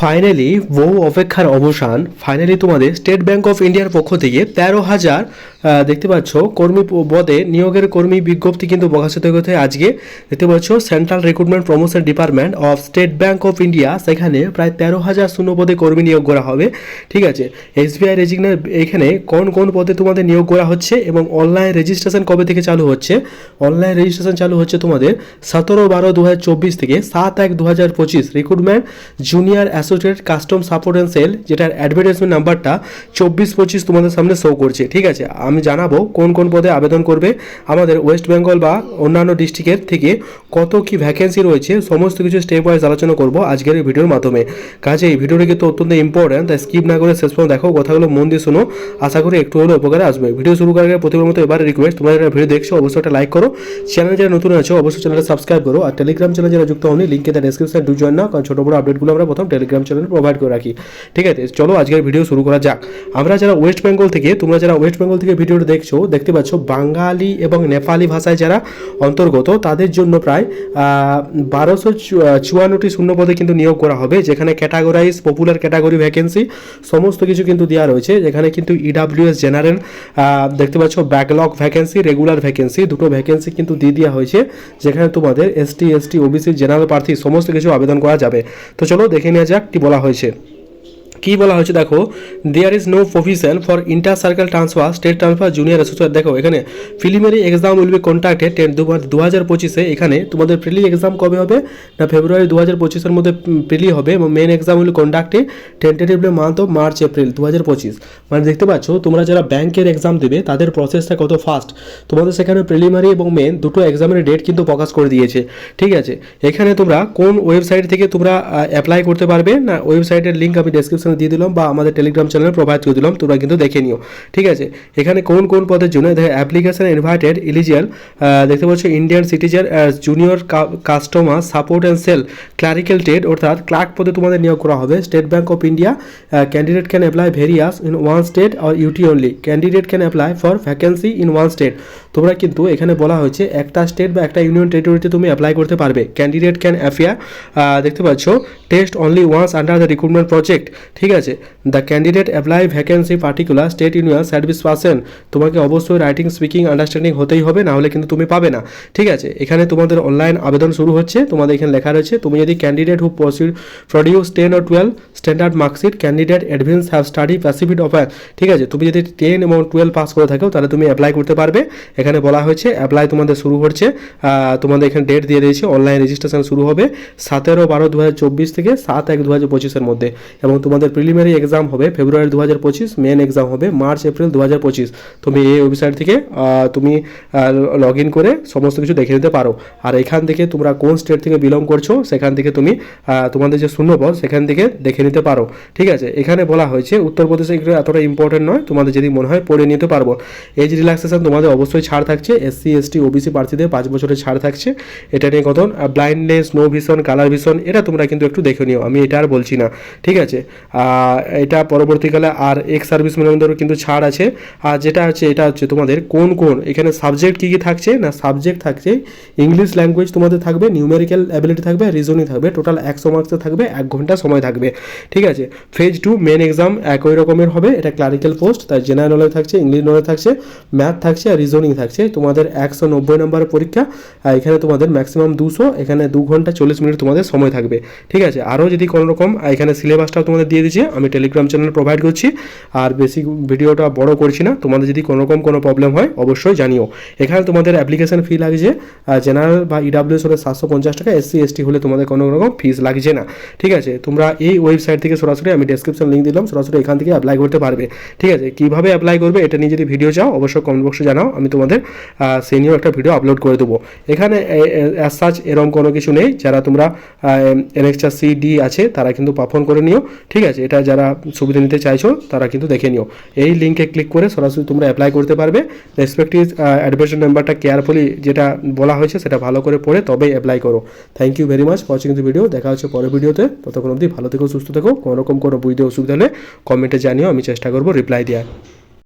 Finally বহু অপেক্ষার অবসান। ফাইনালি তোমাদের স্টেট ব্যাংক অফ ইন্ডিয়ার পক্ষ থেকে তেরো হাজার দেখতে পাচ্ছ, কর্মী পদে নিয়োগের কর্মী বিজ্ঞপ্তি কিন্তু প্রকাশিত হয়েছে আজকে। দেখতে পাচ্ছ Central Recruitment Promotion Department of State Bank of India সেখানে প্রায় তেরো হাজার শূন্য পদে কর্মী নিয়োগ করা হবে। ঠিক আছে এসবিআই রেজিগনার এখানে কোন কোন পদে তোমাদের নিয়োগ করা হচ্ছে এবং অনলাইন রেজিস্ট্রেশন কবে থেকে চালু হচ্ছে? অনলাইন রেজিস্ট্রেশন চালু হচ্ছে তোমাদের সতেরো বারো দু থেকে সাত এক দু হাজার পঁচিশ। Recruitment junior associate custom support and sale, যেটার অ্যাডভার্টাইজমেন্ট নাম্বারটা চব্বিশ পঁচিশ তোমাদের সামনে শো করছে। ঠিক আছে, আমি জানাব কোন কোন পদে আবেদন করবে, আমাদের ওয়েস্ট বেঙ্গল বা অন্যান্য ডিস্ট্রিক্টের থেকে কত কি ভ্যাকেন্সি রয়েছে, সমস্ত কিছু স্টেপ ওয়াইজ আলোচনা করব আজকের এই ভিডিওর মাধ্যমে। কাজে এই ভিডিওটা কিন্তু অত্যন্ত ইম্পর্ট্যান্ট তাই স্কিপ না করে শেষ পর্যন্ত দেখো কথাগুলো মন দিয়ে শোনো। আশা করি একটু হলেও উপকারে আসবে। ভিডিও শুরু করার আগে প্রতিবার মতো এবারে রিকোয়েস্ট তোমরা যারা ভিডিও দেখছ, অবশ্যই একটা লাইক করো। চ্যানেল যারা নতুন আছো, অবশ্যই চ্যানেলটা সাবস্ক্রাইব করো। আর টেলিগ্রাম চ্যানেল যারা যুক্ত হয়নি লিঙ্কে তার ডেসক্রিপশনে ডু জয়েন না কারণ ছোটো বড় আপডেটগুলো আমরা প্রথম টেলিগ্রাম চ্যানেলে প্রোভাইড করে রাখি। ঠিক আছে, চলো আজকের ভিডিও শুরু করা যাক। আমরা যারা ওয়েস্ট বেঙ্গল থেকে, তোমরা যারা ওয়েস্ট বেঙ্গল থেকে ভিডিওটা দেখছ, দেখতে পাচ্ছ বাঙালি এবং নেপালি ভাষায় যারা অন্তর্গত, তাদের জন্য প্রায় বারোশো চুয়ান্নটি শূন্য পদে কিন্তু নিয়োগ করা হবে, যেখানে ক্যাটাগরাইজ পপুলার ক্যাটাগরি ভ্যাকেন্সি সমস্ত কিছু কিন্তু দেওয়া রয়েছে, যেখানে কিন্তু E ইডাব্লিউএস জেনারেল দেখতে পাচ্ছ ব্যাকলগ ভ্যাকেন্সি রেগুলার ভ্যাকেন্সি দুটো ভ্যাকেন্সি কিন্তু দিয়ে দেওয়া হয়েছে, যেখানে তোমাদের এসটি এসটি ওবিসি জেনারেল প্রার্থী, সমস্ত কিছু আবেদন করা যাবে। তো চলো দেখে নেওয়া যাক কি বলা হয়েছে। কি বলা হয়েছে দেখো there is no provision for inter circle transfer state transfer junior associate দেখো, এখানে preliminary exam will be contacted ten দু হাজার পঁচিশে, এখানে তোমাদের প্রিলি এক্সাম কবে হবে? না ফেব্রুয়ারি দু হাজার পঁচিশের মধ্যে প্রিলি হবে এবং main exam will conduct tentatively month of March April দু হাজার পঁচিশ। মানে দেখতে পাচ্ছ, তোমরা যারা ব্যাংকের এক্সাম দেবে, তাদের প্রসেসটা কত ফাস্ট তোমাদের সেখানে প্রিলিমিনারি এবং মেন দুটো এক্সামের ডেট কিন্তু প্রকাশ করে দিয়েছে। ঠিক আছে? এখানে তোমরা কোন ওয়েবসাইট থেকে তোমরা অ্যাপ্লাই করতে পারবে? না ওয়েবসাইটের লিঙ্ক আমি ডেসক্রিপশনে দিয়ে দিলাম বা আমাদের টেলিগ্রাম চ্যানেলে প্রোভাইড করে দিলাম, তোমরা কিন্তু দেখে নিও। ঠিক আছে? এখানে কোন কোন পদের জন্য অ্যাপ্লিকেশন ইনভাইটেড ইলিজিয়াল দেখতে পাচ্ছ Indian citizen junior customer support and sale clerical trade অর্থাৎ ক্লার্ক পদে তোমাদের নিয়োগ করা হবে। State Bank of India candidate can apply various in one state or UT only candidate can apply for vacancy in one state তোমরা কিন্তু এখানে বলা হয়েছে, একটা স্টেট বা একটা ইউনিয়ন টেরিটরিতে তুমি অ্যাপ্লাই করতে পারবে। ক্যান্ডিডেট ক্যান অ্যাফিয়ার দেখতে পাচ্ছ test only once under the recruitment project ঠিক আছে? The candidate apply vacancy particular state union service person তোমাকে অবশ্যই রাইটিং স্পিকিং আন্ডারস্ট্যান্ডিং হতেই হবে, না হলে কিন্তু তুমি পাবে না। ঠিক আছে? এখানে তোমাদের অনলাইন আবেদন শুরু হচ্ছে, তোমাদের এখানে লেখা রয়েছে, তুমি যদি candidate who proceed produce ten O twelve standard marksheet candidate advance have study pacific offer ঠিক আছে? তুমি যদি টেন এবং টুয়েলভ পাস করে থাকো, তাহলে তুমি অ্যাপ্লাই করতে পারবে। এখানে বলা হয়েছে অ্যাপ্লাই তোমাদের শুরু হচ্ছে তোমাদের এখানে ডেট দিয়ে দিয়েছে অনলাইন রেজিস্ট্রেশন শুরু হবে সতেরো বারো দু থেকে সাত এক দু হাজার পঁচিশের মধ্যে। এবং তোমাদের প্রিলিমিনারি এক্সাম হবে ফেব্রুয়ারি দু হাজার পঁচিশ মেন এক্সাম হবে মার্চ এপ্রিল দু হাজার পঁচিশ। তুমি এই ওয়েবসাইট থেকে তুমি লগ ইন করে সমস্ত কিছু দেখে নিতে পারো। আর এখান থেকে তোমরা কোন স্টেট থেকে বিলং করছ, সেখান থেকে তুমি তোমাদের যে শূন্যপদ, সেখান থেকে দেখে নিতে পারো। ঠিক আছে? এখানে বলা হয়েছে, উত্তরপ্রদেশে এগুলো এতটা ইম্পর্টেন্ট নয়, তোমাদের যদি মনে হয় পড়ে নিতে পারব। এজ রিল্যাক্সেশন তোমাদের অবশ্যই ছাড় থাকছে এসসি এসটি ওবিসি প্রার্থীদের পাঁচ বছরের ছাড় থাকছে। এটা নিয়ে কত blindness no vision colour vision এটা তোমরা কিন্তু একটু দেখে নিও, আমি এটা আর বলছি না। ঠিক আছে? এটা পরবর্তীকালে আর এক্স সার্ভিস ম্যানদেরও কিন্তু ছাড় আছে। আর যেটা হচ্ছে, এটা হচ্ছে তোমাদের কোন কোন, এখানে সাবজেক্ট কী কী থাকছে? না, সাবজেক্ট থাকছে, ইংলিশ ল্যাঙ্গুয়েজ তোমাদের থাকবে, নিউমেরিক্যাল অ্যাবিলিটি থাকবে, রিজনিং থাকবে, টোটাল একশো মার্কসে থাকবে, এক ঘণ্টা সময় থাকবে। ঠিক আছে? ফেজ টু, মেন এক্সাম একই রকমের হবে, এটা ক্লারিক্যাল পোস্ট, তার জেনারেল নলেজ থাকছে, ইংলিশ নলেজ থাকছে, ম্যাথ থাকছে, আর রিজনিং থাকছে। তোমাদের একশো নব্বই নম্বরের পরীক্ষা আর এখানে তোমাদের ম্যাক্সিমাম দুশো, এখানে দু ঘণ্টা চল্লিশ মিনিট তোমাদের সময় থাকবে। ঠিক আছে? আরও যদি কোনো রকম এখানে সিলেবাসটাও তোমাদের দিয়ে দিচ্ছি আমি টেলিগ্রাম চ্যানেল প্রোভাইড করছি। আর বেশি ভিডিওটা বড় করছি না, তোমাদের যদি কোনো রকম কোনো প্রবলেম হয়, অবশ্যই জানিও। এখানে তোমাদের অ্যাপ্লিকেশন ফি লাগছে জেনারেল বা ইডাব্লিউএস হলে সাতশো পঞ্চাশ টাকা এসসি এসটি হলে তোমাদের কোনো রকম ফিস লাগছে না। ঠিক আছে? তোমরা এই ওয়েবসাইট থেকে সরাসরি, আমি ডেসক্রিপশন লিঙ্ক দিলাম, সরাসরি এখান থেকে অ্যাপ্লাই করতে পারবে। ঠিক আছে? কীভাবে অ্যাপ্লাই করবে, এটা নিয়ে যদি ভিডিও চাও, অবশ্যই কমেন্ট বক্সে জানাও, আমি তোমাদের নিয়েও একটা ভিডিও আপলোড করে দেবো। এখানে অ্যাজ সাচ এরকম কোনো কিছু নেই। যারা তোমরা এনএক্সটা সি ডি আছে, তারা কিন্তু পারফর্ম করে নিও। ঠিক আছে? এটা যারা সুবিধা নিতে চাইছো, তারা কিন্তু দেখে নিও। এই লিঙ্কে ক্লিক করে সরাসরি তোমরা অ্যাপ্লাই করতে পারবে। রেসপেক্টিভ অ্যাডমিশন নাম্বারটা কেয়ারফুলি যেটা বলা হয়েছে, সেটা ভালো করে পড়ে তবেই অ্যাপ্লাই করো। Thank you very much watching the video দেখা হচ্ছে পরের ভিডিওতে ততক্ষণ অবধি ভালো থেকো, সুস্থ থেকো। কোনোরকম কোনো বুঝতে অসুবিধা হলে কমেন্টে জানিও, আমি চেষ্টা করব রিপ্লাই দেওয়ার।